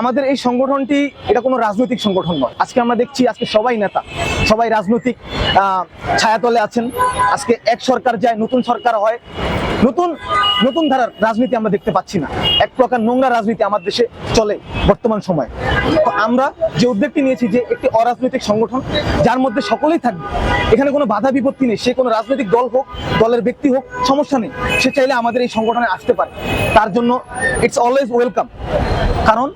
আমাদের এই সংগঠনটি এটা কোনো রাজনৈতিক সংগঠন নয়। আজকে আমরা দেখছি আজকে সবাই নেতা, সবাই রাজনৈতিক ছায়াতলে আছেন। আজকে এক সরকার যায়, নতুন সরকার হয়। নতুন নতুন ধারার রাজনীতি আমরা দেখতে পাচ্ছি না। এক প্রকার নোংরা রাজনীতি আমাদের দেশে চলে বর্তমান সময়ে। তো আমরা যে উদ্যোগটি নিয়েছি যে একটি অরাজনৈতিক সংগঠন, যার মধ্যে সকলেই থাকবে, এখানে কোনো বাধা বিপত্তি নেই। সে কোনো রাজনৈতিক দল হোক, দলের ব্যক্তি হোক, সমস্যা নেই। সে চাইলে আমাদের এই সংগঠনে আসতে পারে। তার জন্য ইটস অলওয়েজ ওয়েলকাম কারণ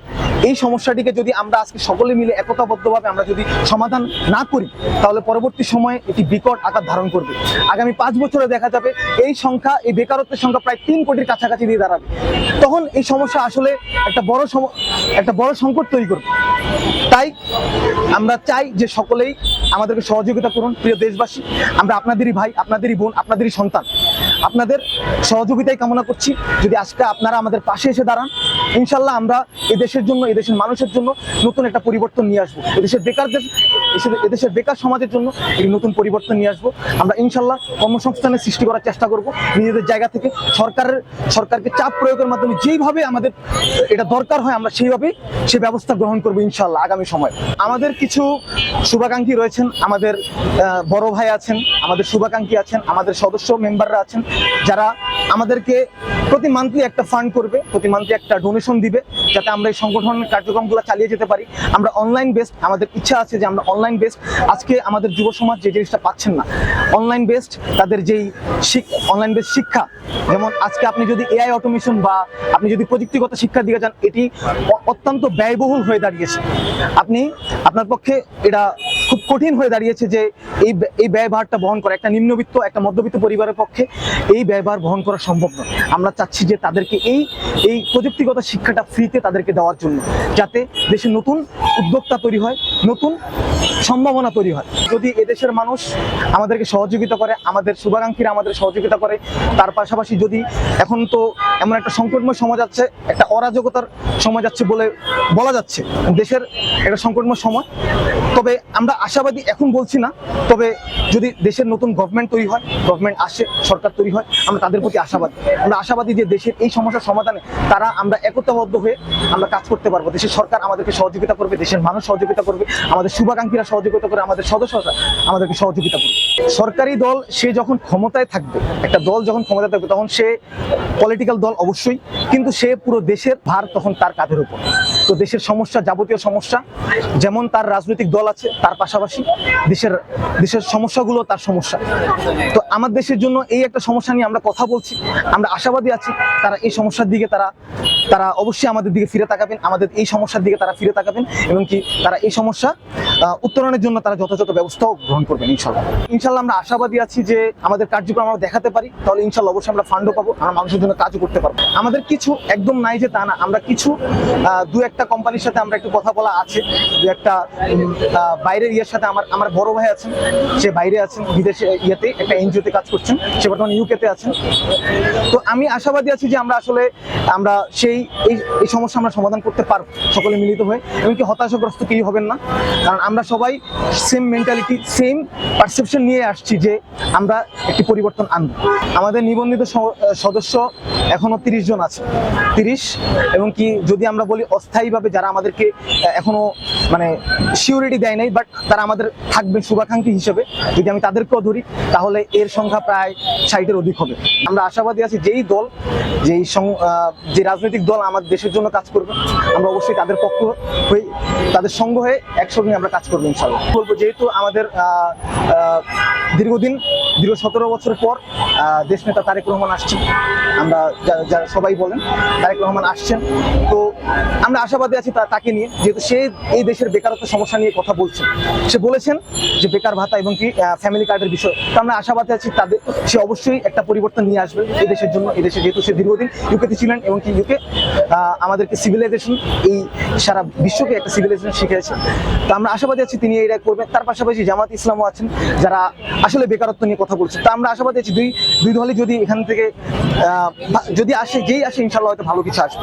এই সমস্যাটিকে যদি আমরা আজকে সকলে মিলে একতাবদ্ধভাবে আমরা যদি সমাধান না করি, তাহলে পরবর্তী সময়ে এটি বিকট আকার ধারণ করবে। আগামী পাঁচ বছরে দেখা যাবে এই সংখ্যা, এই বেকারত্বের সংখ্যা প্রায় তিন কোটির কাছাকাছি দিয়ে দাঁড়াবে। তখন এই সমস্যা আসলে একটা বড় একটা বড় সংকট তৈরি করবে। তাই আমরা চাই যে সকলেই আমাদেরকে সহযোগিতা করুন, প্রিয় দেশবাসী। আমরা আপনাদেরই ভাই, আপনাদেরই বোন, আপনাদেরই সন্তান। আপনাদের সহযোগিতাই কামনা করছি। যদি আজকে আপনারা আমাদের পাশে এসে দাঁড়ান, ইনশাল্লাহ আমরা এদেশের জন্য এদেশের মানুষের জন্য নতুন একটা পরিবর্তন নিয়ে আসব। এদেশের বেকারদের এদেশের বেকার সমাজের জন্য একটি নতুন পরিবর্তন নিয়ে আসব। আমরা ইনশাল্লাহ কর্মসংস্থানের সৃষ্টি করার চেষ্টা করব। নিজেদের জায়গা থেকে সরকারের, সরকারকে চাপ প্রয়োগের মাধ্যমে যেইভাবে আমাদের এটা দরকার হয়, আমরা সেইভাবেই সে ব্যবস্থা গ্রহণ করব ইনশাল্লাহ আগামী সময়। আমাদের কিছু শুভাকাঙ্ক্ষী রয়েছেন, আমাদের বড় ভাই আছেন, আমাদের শুভাকাঙ্ক্ষী আছেন, আমাদের সদস্য মেম্বাররা আছেন, যারা আমাদেরকে প্রতি মান্থলি একটা ফান্ড করবে, প্রতি মান্থলি একটা ডোনেশন দিবে, যাতে আমরা এই সংগঠনের কার্যক্রমগুলো চালিয়ে যেতে পারি। আমরা অনলাইন বেসড আমাদের ইচ্ছা আছে যে আমরা অনলাইন বেসড আজকে আমাদের যুব সমাজ যে জিনিসটা পাচ্ছেন না অনলাইন বেসড তাদের যেই অনলাইন বেসড শিক্ষা, যেমন আজকে আপনি যদি এআই অটোমেশন বা আপনি যদি প্রযুক্তিগত শিক্ষার দিকে যান, এটি অত্যন্ত ব্যয়বহুল হয়ে দাঁড়িয়েছে। আপনি, আপনার পক্ষে এটা খুব কঠিন হয়ে দাঁড়িয়েছে যে এই এই ব্যয়ভারটা বহন করা। একটা নিম্নবিত্ত, একটা মধ্যবিত্ত পরিবারের পক্ষে এই ব্যয়ভার বহন করা সম্ভব নয়। আমরা চাচ্ছি যে তাদেরকে এই এই প্রযুক্তিগত শিক্ষাটা ফ্রিতে তাদেরকে দেওয়ার জন্য, যাতে দেশে নতুন উদ্যোক্তা তৈরি হয়, নতুন সম্ভাবনা তৈরি হয়। যদি এদেশের মানুষ আমাদেরকে সহযোগিতা করে, আমাদের শুভাকাঙ্ক্ষীরা আমাদের সহযোগিতা করে, তার পাশাপাশি যদি এখন তো এমন একটা সংকটময় সমাজ আছে, একটা অরাজকতার সমাজ আছে বলে বলা যাচ্ছে, দেশের একটা সংকটময় সময়, তবে আমরা আশাবাদী এখন বলছি না, তবে যদি দেশের নতুন গভর্নমেন্ট তৈরি হয় গভর্নমেন্ট আসে, সরকার তৈরি হয়, আমরা তাদের প্রতি আশাবাদী। আমরা আশাবাদী যে দেশের এই সমস্যার সমাধানে তারা আমরা একতাবদ্ধ হয়ে আমরা কাজ করতে পারব। দেশের সরকার আমাদেরকে সহযোগিতা করবে, দেশের মানুষ সহযোগিতা করবে, আমাদের শুভাকাঙ্ক্ষীরা সহযোগিতা করে আমাদের সদস্যরা আমাদেরকে সহযোগিতা করবে। সরকারি দল, সে যখন ক্ষমতায় থাকবে, একটা দল যখন ক্ষমতায় থাকবে, তখন সে পলিটিক্যাল দল অবশ্যই, কিন্তু সে পুরো দেশের ভার তখন তার কাঁধের উপর। তো দেশের সমস্যা যাবতীয় সমস্যা, যেমন তার রাজনৈতিক দল আছে, তার পাশাপাশি দেশের দেশের সমস্যাগুলো তার সমস্যা। তো আমার দেশের জন্য এই একটা সমস্যা নিয়ে আমরা কথা বলছি, আমরা আশাবাদী আছি, তারা এই সমস্যার দিকে তারা তারা অবশ্যই আমাদের দিকে ফিরে তাকাবেন, আমাদের এই সমস্যার দিকে তারা ফিরে তাকাবেন, এবং কি তারা এই সমস্যা উত্তরণের জন্য তারা যথাযথ ব্যবস্থাও গ্রহণ করবেন, ইনশাল্লাহ। ইনশাল্লাহ আমরা আশাবাদী আছি যে আমাদের কার্যক্রম আমরা দেখাতে পারি, তাহলে ইনশাল্লাহ অবশ্যই আমরা ফান্ডও পাবো, আমরা মানুষের জন্য কাজও করতে পারব। আমাদের কিছু একদম নাই যে তা না, আমরা কিছু দু দু একটা কোম্পানির সাথে আমরা একটু কথা বলা আছে। দু একটা বাইরের ইয়ের সাথে আমার আমার বড় ভাই আছেন, সে বাইরে আছেন, বিদেশে ইয়েতে, একটা এনজিওতে কাজ করছেন, সে বর্তমানে ইউকেতে আছেন। তো আমি আশাবাদী আছি যে আমরা আসলে, আমরা সেই, এই সমস্যা আমরা সমাধান করতে পারব, সকলে মিলিত হয়ে। এমনকি হতাশাগ্রস্ত কেউ হবেন না। কারণ আমরা সবাই সেম মেন্টালিটি সেম পারসেপশন নিয়ে আসছি যে আমরা একটি পরিবর্তন আনব। আমাদের নিবন্ধিত সদস্য এখনও তিরিশ জন আছে। তিরিশ, এবং কি যদি আমরা বলি অস্থায়ীভাবে যারা আমাদেরকে এখনও মানে সিউরিটি দেয় নাই বাট তারা আমাদের থাকবেন শুভাকাঙ্ক্ষী হিসেবে, যদি আমি তাদেরকেও ধরি, তাহলে এর সংখ্যা প্রায় ষাটের অধিক হবে। আমরা আশাবাদী আছি যেই দল, যেই যে রাজনৈতিক দল আমাদের দেশের জন্য কাজ করবে, আমরা অবশ্যই তাদের পক্ষ হয়ে, তাদের সঙ্গ হয়ে একসঙ্গে আমরা কাজ করব ইনশাল্লাহ বলব যেহেতু আমাদের দীর্ঘদিন, দীর্ঘ সতেরো বছর পর দেশ নেতা তারেক রহমান আসছেন। আমরা যারা সবাই বলেন, তারেক রহমান আসছেন। তো আমরা আশাবাদী আছি তাকে নিয়ে, যেহেতু সে এই দেশের বেকারত্ব সমস্যা নিয়ে কথা বলছেন। সে বলেছেন যে বেকার ভাতা এবং কি ফ্যামিলি কার্ডের বিষয়। তো আমরা আশাবাদী আছি তাদের সে অবশ্যই একটা পরিবর্তন নিয়ে আসবে এই দেশের জন্য। এই দেশে যেহেতু সে দীর্ঘদিন ইউকেতে ছিলেন এবং কি ইউকে আমাদেরকে সিভিলাইজেশন এই সারা বিশ্বকে একটা সিভিলাইজেশন শিখিয়েছে। তো আমরা আশাবাদী আছি তিনি এটা করবেন। তার পাশাপাশি জামাত ইসলামও আছেন, যারা আসলে বেকারত্ব নিয়ে কথা বলছে। তা আমরা আশাবাদ দুই দুই দলই যদি এখান থেকে যদি আসে, যেই আসে, ইনশাল্লাহ হয়তো ভালো কিছু আসবে।